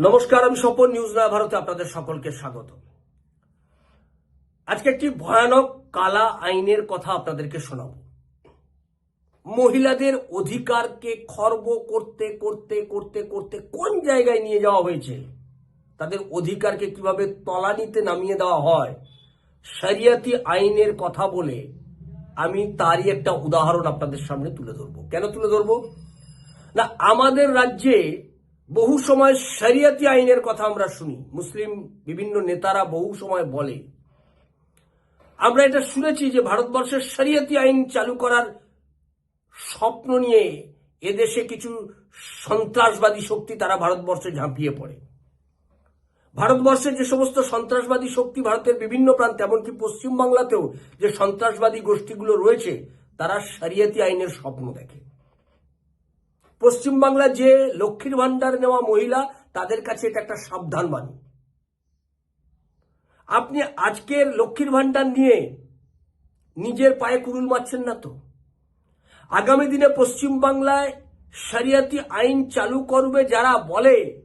নমস্কার, আমি স্বপন নিউজ নয় ভারতে আপনাদের সকলকে স্বাগত। আজকে একটি ভয়ানক কালা আইনের কথা আপনাদেরকে শোনাব। মহিলাদের অধিকারকে খর্ব করতে করতে করতে করতে কোন জায়গায় নিয়ে যাওয়া হয়েছে? তাদের অধিকারকে কীভাবে তলানিতে নামিয়ে দেওয়া হয়? শরিয়াতি আইনের কথা বলে আমি তারই একটা উদাহরণ আপনাদের সামনে তুলে ধরবো। কেন তুলে ধরবো? না, আমাদের রাজ্যে বহু সময় শরিয়াতি আইনের কথা আমরা শুনি। মুসলিম বিভিন্ন নেতারা বহু সময় বলে। আমরা এটা শুনেছি যে ভারতবর্ষের শরিয়াতি আইন চালু করার স্বপ্ন নিয়ে এদেশে কিছু সন্ত্রাসবাদী শক্তি তারা ভারতবর্ষে ঝাঁপিয়ে পড়ে। ভারতবর্ষের যে সমস্ত সন্ত্রাসবাদী শক্তি ভারতের বিভিন্ন প্রান্তে, এমনকি পশ্চিমবাংলাতেও যে সন্ত্রাসবাদী গোষ্ঠীগুলো রয়েছে, তারা শরিয়াতি আইনের স্বপ্ন দেখে। পশ্চিমবাংলা যে লক্ষ্মীর ভান্ডার নেওয়া মহিলা, তাদের কাছে এটা একটা সাবধান বাণী। আপনি আজকের লক্ষ্মীর ভান্ডার নিয়ে নিজের পায়ে কুরুল মারছেন না তো? আগামী দিনে পশ্চিমবাংলায় শরিয়াতি আইন চালু করবে যারা বলে,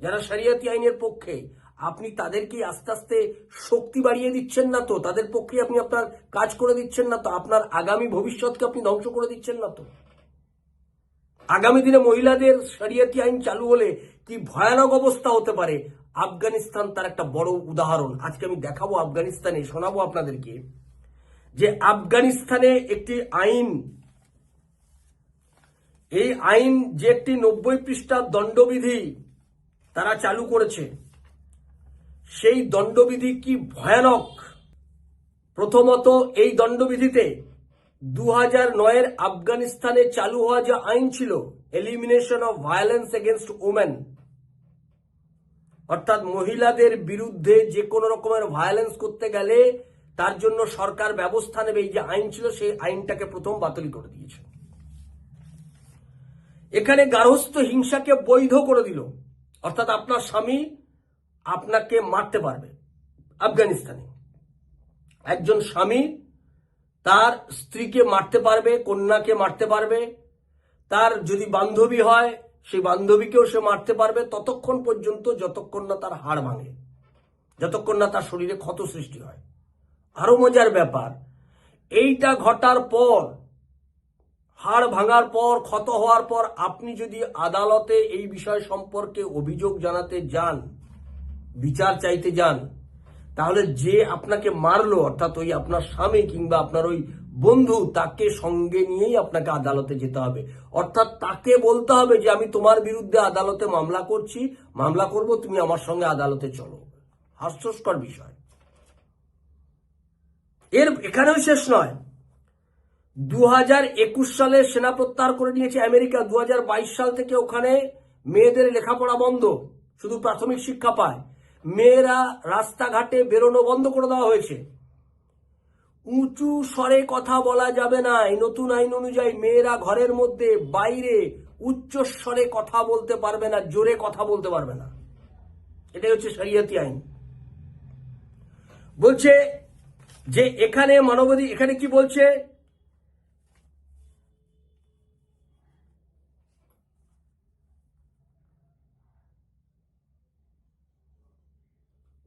যারা শরিয়াতি আইনের পক্ষে, আপনি তাদেরকে আস্তে আস্তে শক্তি বাড়িয়ে দিচ্ছেন না তো? তাদের পক্ষে আপনি আপনার কাজ করে দিচ্ছেন না তো? আপনার আগামী ভবিষ্যৎকে আপনি ধ্বংস করে দিচ্ছেন না তো? আগামী দিনে মহিলাদের শরিয়াতি আইন চালু হলে কি ভয়ানক অবস্থা হতে পারে? আফগানিস্তান তার একটা বড় উদাহরণ। আজকে আমি দেখাবো আফগানিস্তানে, শোনাবো আপনাদেরকে যে আফগানিস্তানে একটি আইন, এই আইন যে একটি নব্বই পৃষ্ঠার দণ্ডবিধি তারা চালু করেছে, সেই দণ্ডবিধি কি ভয়ানক? প্রথমত এই দণ্ডবিধিতে দু হাজার নয়ের আফগানিস্তানে চালু হওয়া যে আইন ছিল elimination of violence against women অর্থাৎ মহিলাদের বিরুদ্ধে যে কোনো রকমের ভায়োলেন্স করতে গেলে তার জন্য সরকার ব্যবস্থা নেবে, এই যে আইন ছিল, সেই আইনটাকে প্রথম বাতিল করে দিয়েছে। এখানে গার্হস্থ হিংসাকে বৈধ করে দিল। অর্থাৎ আপনার স্বামী আপনাকে মারতে পারবে আফগানিস্তানে। একজন স্বামী তার স্ত্রীকে মারতে পারবে, কন্যাকে মারতে পারবে। তার যদি বান্ধবী হয়, সেই বান্ধবীকেও সে মারতে পারবে ততক্ষণ পর্যন্ত যতক্ষণ না তার হাড় ভাঙে, যতক্ষণ না তার শরীরে ক্ষত সৃষ্টি হয়। আরও মজার ব্যাপার, এইটা ঘটার পর, হাড় ভাঙার পর, ক্ষত হওয়ার পর আপনি যদি আদালতে এই বিষয় সম্পর্কে অভিযোগ জানাতে যান, বিচার চাইতে যান তাহলে যে আপনাকে মারলো, অর্থাৎ ওই আপনার স্বামী কিংবা আপনার ওই বন্ধু, তাকে সঙ্গে নিয়েই আপনাকে আদালতে যেতে হবে। অর্থাৎ তাকে বলতে হবে যে, আমি তোমার বিরুদ্ধে আদালতে মামলা করছি। মামলা করব, তুমি আমার সঙ্গে আদালতে চলো। হাস্যস্কর বিষয়। এর এখানেও শেষ নয়। দু হাজার একুশ সালে সেনা প্রত্যাহার করে নিয়েছে আমেরিকা। দু হাজার বাইশ সাল থেকে ওখানে মেয়েদের লেখাপড়া বন্ধ। শুধু প্রাথমিক শিক্ষা পায়। মেয়েরা রাস্তাঘাটে বেরোনো বন্ধ করে দেওয়া হয়েছে। উঁচু স্বরে কথা বলা যাবে না। এই নতুন আইন অনুযায়ী মেয়েরা ঘরের মধ্যে, বাইরে উচ্চ স্বরে কথা বলতে পারবে না, জোরে কথা বলতে পারবে না। এটাই হচ্ছে শরিয়তি আইন। বলছে যে এখানে মানবাধি, এখানে কি বলছে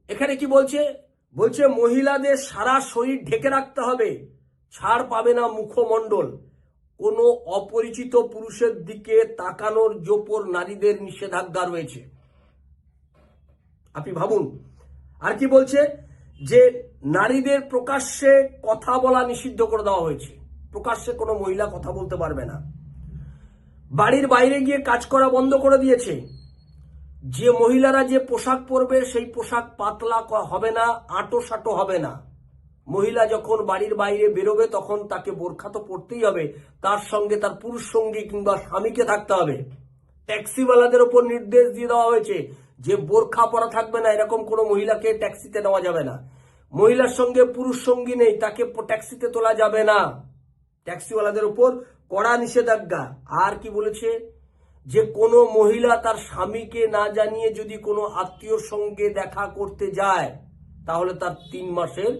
এখানে কি বলছে? বলছে, মহিলাদের সারা শরীর ঢেকে রাখতে হবে। ছাড় পাবে না মুখমণ্ডল। কোনো অপরিচিত পুরুষের দিকে তাকানোর জোপর নারীদের নিষেধাজ্ঞা রয়েছে। আপনি ভাবুন। আর কি বলছে? যে নারীদের প্রকাশ্যে কথা বলা নিষিদ্ধ করে দেওয়া হয়েছে। প্রকাশ্যে কোনো মহিলা কথা বলতে পারবে না। বাড়ির বাইরে গিয়ে কাজ করা বন্ধ করে দিয়েছে। যে মহিলারা যে পোশাক পরবে, সেই পোশাক পাতলা হবে না, আটো সাটো হবে না। মহিলা যখন বাড়ির বাইরে বেরোবে, তখন তাকে বোরখা তো পরতেই হবে। তার সঙ্গে তার পুরুষ সঙ্গী কিংবা স্বামীকে থাকতে হবে। ট্যাক্সিওয়ালাদের ওপর নির্দেশ দিয়ে দেওয়া হয়েছে যে বোরখা পরা থাকবে না, এরকম কোনো মহিলাকে ট্যাক্সিতে নেওয়া যাবে না। মহিলার সঙ্গে পুরুষ সঙ্গী নেই, তাকে ট্যাক্সিতে তোলা যাবে না। ট্যাক্সিওয়ালাদের উপর কড়া নিষেধাজ্ঞা। আর কি বলেছে? যে কোনো মহিলা তার স্বামীকে না জানিয়ে যদি কোনো আত্মীয়র সঙ্গে দেখা করতে যায়, তাহলে তার তিন মাসের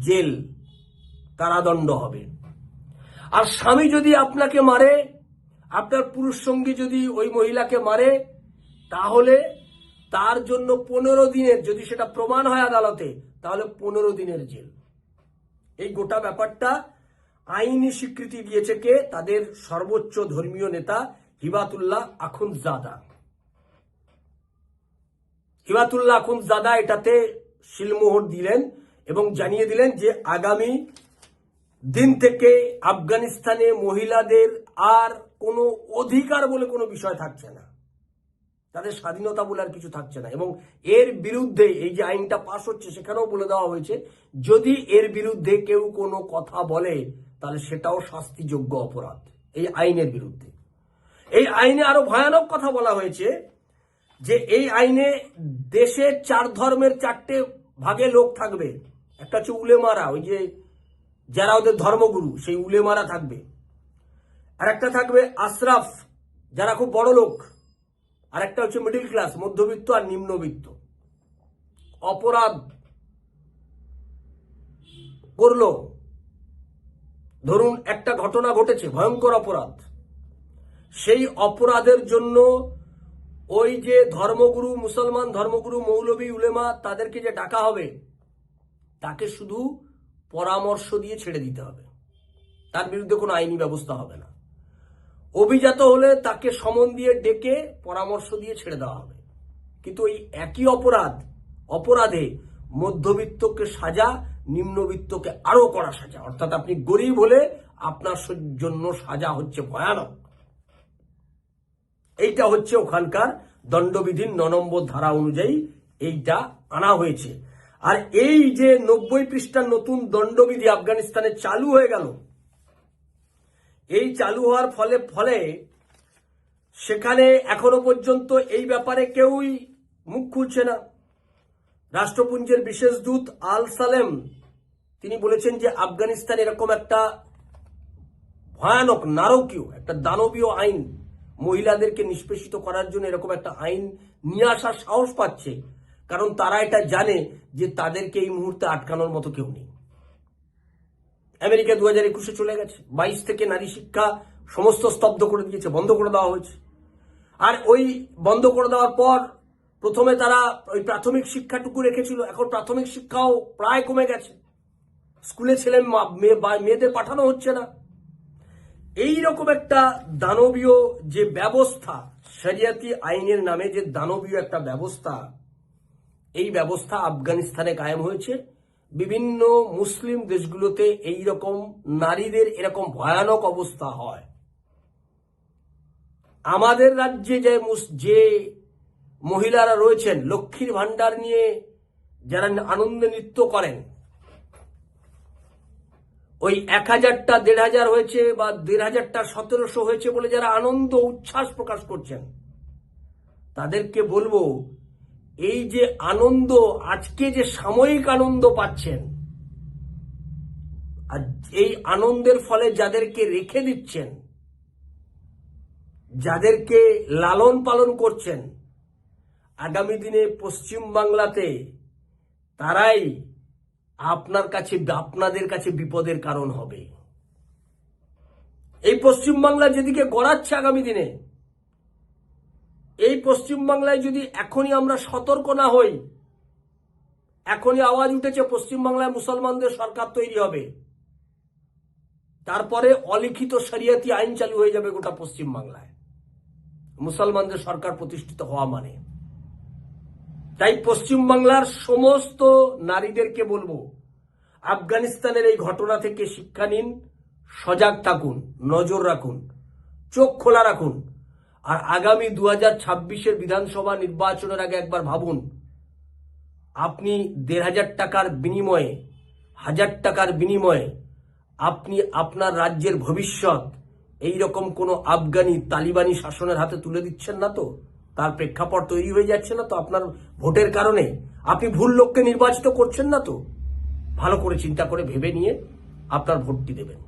জেল, কারাদণ্ড হবে। আর স্বামী যদি আপনাকে মারে, আপনার পুরুষ সঙ্গী যদি ওই মহিলাকে মারে, তাহলে তার জন্য পনেরো দিনের, যদি সেটা প্রমাণ হয় আদালতে, তাহলে পনেরো দিনের জেল। এই গোটা ব্যাপারটা আইনি স্বীকৃতি দিয়েছে কে? তাদের সর্বোচ্চ ধর্মীয় নেতা হিবাতুল্লাহ আখুন জাদা। হিবাতুল্লাহ আখুন জাদা এটাতে শিলমোহর দিলেন এবং জানিয়ে দিলেন যে আগামী দিন থেকে আফগানিস্তানে মহিলাদের আর কোনো অধিকার বলে কোনো বিষয় থাকছে না। তাদের স্বাধীনতা বলে আর কিছু থাকছে না এবং এর বিরুদ্ধে এই যে আইনটা পাশ হচ্ছে সেখানেও বলে দেওয়া হয়েছে, যদি এর বিরুদ্ধে কেউ কোনো কথা বলে, তাহলে সেটাও শাস্তিযোগ্য অপরাধ। এই আইনের বিরুদ্ধে। এই আইনে আরও ভয়ানক কথা বলা হয়েছে যে এই আইনে দেশের চার ধর্মের চারটে ভাগে লোক থাকবে। একটা হচ্ছে উলেমারা, ওই যে যারা ওদের ধর্মগুরু, সেই উলেমারা থাকবে। আর একটা থাকবে আশরাফ, যারা খুব বড় লোক। আর একটা হচ্ছে মিডিল ক্লাস মধ্যবিত্ত আর নিম্নবিত্ত। অপরাধ করল। ধরুন একটা ঘটনা ঘটেছে, ভয়ঙ্কর অপরাধ। সেই অপরাধের জন্য ওই যে ধর্মগুরু, মুসলমান ধর্মগুরু মৌলবী উলেমা তাদেরকে যে ডাকা হবে, তাকে শুধু পরামর্শ দিয়ে ছেড়ে দিতে হবে। তার বিরুদ্ধে কোনো আইনি ব্যবস্থা হবে না। অভিজাত হলে তাকে সমন দিয়ে ডেকে পরামর্শ দিয়ে ছেড়ে দেওয়া হবে। কিন্তু ওই একই অপরাধ, অপরাধে মধ্যবিত্তকে সাজা, নিম্নবিত্তকে আরও করা সাজা। অর্থাৎ আপনি গরিব হলে আপনার জন্য সাজা হচ্ছে ভয়ানক। এইটা হচ্ছে ওখানকার দণ্ডবিধির ন নম্বর ধারা অনুযায়ী এইটা আনা হয়েছে। আর এই যে নব্বই পৃষ্ঠার নতুন দণ্ডবিধি আফগানিস্তানে চালু হয়ে গেল, এই চালু হওয়ার ফলে ফলে সেখানে এখনও পর্যন্ত এই ব্যাপারে কেউই মুখ খুলছে না। রাষ্ট্রপুঞ্জের বিশেষ দূত আল সালেম, তিনি বলেছেন যে আফগানিস্তান এরকম একটা ভয়ানক, নারকীয়, একটা দানবীয় আইন মহিলাদেরকে নিষ্পেষিত করার জন্য এরকম একটা আইন নিয়ে আসার সাহস পাচ্ছে। কারণ তারা এটা জানে যে তাদেরকে এই মুহূর্তে আটকানোর মতো কেউ নেই। আমেরিকা দু হাজার একুশে চলে গেছে। বাইশ থেকে নারী শিক্ষা সমস্ত স্তব্ধ করে দিয়েছে, বন্ধ করে দেওয়া হয়েছে। আর ওই বন্ধ করে দেওয়ার পর প্রথমে তারা ওই প্রাথমিক শিক্ষাটুকু রেখেছিল, এখন প্রাথমিক শিক্ষাও প্রায় কমে গেছে। স্কুলে ছেলে মেয়েদের পাঠানো হচ্ছে না। এই রকম একটা দানবীয় যে ব্যবস্থা, শরিয়াতি আইনের নামে যে দানবীয় একটা ব্যবস্থা, এই ব্যবস্থা আফগানিস্তানে কায়েম হয়েছে। বিভিন্ন মুসলিম দেশগুলোতে এই রকম নারীদের এরকম ভয়ানক অবস্থা হয়। আমাদের রাজ্যে যে যে মহিলারা রয়েছেন, লক্ষ্মীর ভান্ডার নিয়ে যারা আনন্দে নৃত্য করেন ওই এক হাজারটা, দেড় হাজার হয়েছে বা দেড় হাজারটা, সতেরোশো হয়েছে বলে যারা আনন্দ, উচ্ছ্বাস প্রকাশ করছেন, তাদেরকে বলব, এই যে আনন্দ, আজকে যে সাময়িক আনন্দ পাচ্ছেন, আর এই আনন্দের ফলে যাদেরকে রেখে দিচ্ছেন, যাদেরকে লালন পালন করছেন, আগামী দিনে পশ্চিম বাংলাতে তারাই আপনার কাছে, আপনাদের কাছে বিপদের কারণ হবে। এই পশ্চিম বাংলা যেদিকে গড়াচ্ছে আগামী দিনে, এই পশ্চিম বাংলায় যদি এখনই আমরা সতর্ক না হই, এখনই আওয়াজ উঠেছে পশ্চিম বাংলায় মুসলমানদের সরকার তৈরি হবে, তারপরে অলিখিত শরিয়াতি আইন চালু হয়ে যাবে গোটা পশ্চিম বাংলায় মুসলমানদের সরকার প্রতিষ্ঠিত হওয়া মানে। তাই পশ্চিম বাংলার সমস্ত নারীদেরকে বলব, আফগানিস্তানের এই ঘটনা থেকে শিক্ষা নিন, সজাগ থাকুন, নজর রাখুন, চোখ খোলা রাখুন। আর আগামী দু হাজার ছাব্বিশের বিধানসভা নির্বাচনের আগে একবার ভাবুন, আপনি দেড় হাজার টাকার বিনিময়ে, হাজার টাকার বিনিময়ে আপনি আপনার রাজ্যের ভবিষ্যৎ এই রকম কোনো আফগানি তালিবানি শাসনের হাতে তুলে দিচ্ছেন না তো? তার প্রেক্ষাপট তৈরি হয়ে যাচ্ছে না তো আপনার ভোটের কারণে? আপনি ভুল লোককে নির্বাচিত করছেন না তো? ভালো করে চিন্তা করে ভেবে নিয়ে আপনার ভোটটি দেবেন।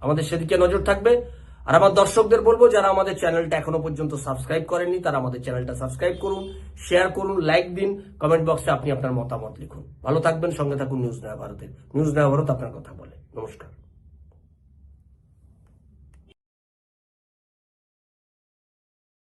আমাদের সেদিকে নজর থাকবে। আর আমার দর্শকদের বলব, যারা আমাদের চ্যানেলটা এখনও পর্যন্ত সাবস্ক্রাইব করেননি, তারা আমাদের চ্যানেলটা সাবস্ক্রাইব করুন, শেয়ার করুন, লাইক দিন, কমেন্ট বক্সে আপনি আপনার মতামত লিখুন। ভালো থাকবেন, সঙ্গে থাকুন নিউজ নয়া ভারতের। নিউজ নয়া ভারত আপনার কথা বলে। নমস্কার।